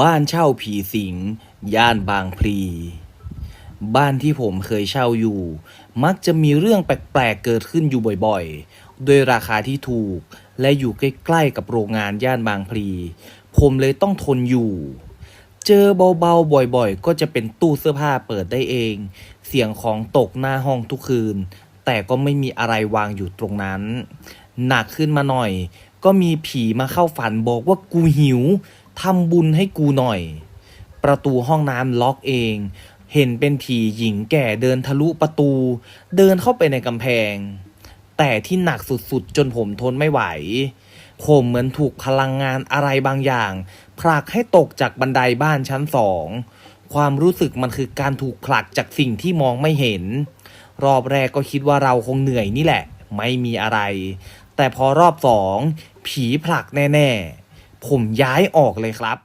บ้านเช่าผีสิง ย่านบางพลี บ้านที่ผมเคยเช่าอยู่ มักจะมีเรื่องแปลกๆเกิดขึ้นอยู่บ่อยๆด้วยราคาที่ถูก และอยู่ใกล้ๆกับโรงงานย่านบางพลี ผมเลยต้องทนอยู่ เจอเบาๆบ่อยๆ ก็จะเป็นตู้เสื้อผ้าเปิดได้เอง เสียงของตกหน้าห้องทุกคืน แต่ก็ไม่มีอะไรวางอยู่ตรงนั้น หนักขึ้นมาหน่อย ก็มีผีมาเข้าฝันบอกว่ากูหิว ทำบุญให้กูหน่อย ประตูห้องน้ำล็อกเอง เห็นเป็นผีหญิงแก่เดินทะลุประตู เดินเข้าไปในกำแพง แต่ที่หนักสุดๆ จนผมทนไม่ไหว ผมเหมือนถูกพลังงานอะไรบางอย่างผลักให้ตกจากบันไดบ้านชั้นสอง ความรู้สึกมันคือการถูกผลักจากสิ่งที่มองไม่เห็น รอบแรกก็คิดว่าเราคงเหนื่อยนี่แหละ ไม่มีอะไร แต่พอรอบสอง ผีผลักแน่ ๆ ผมย้ายออกเลยครับ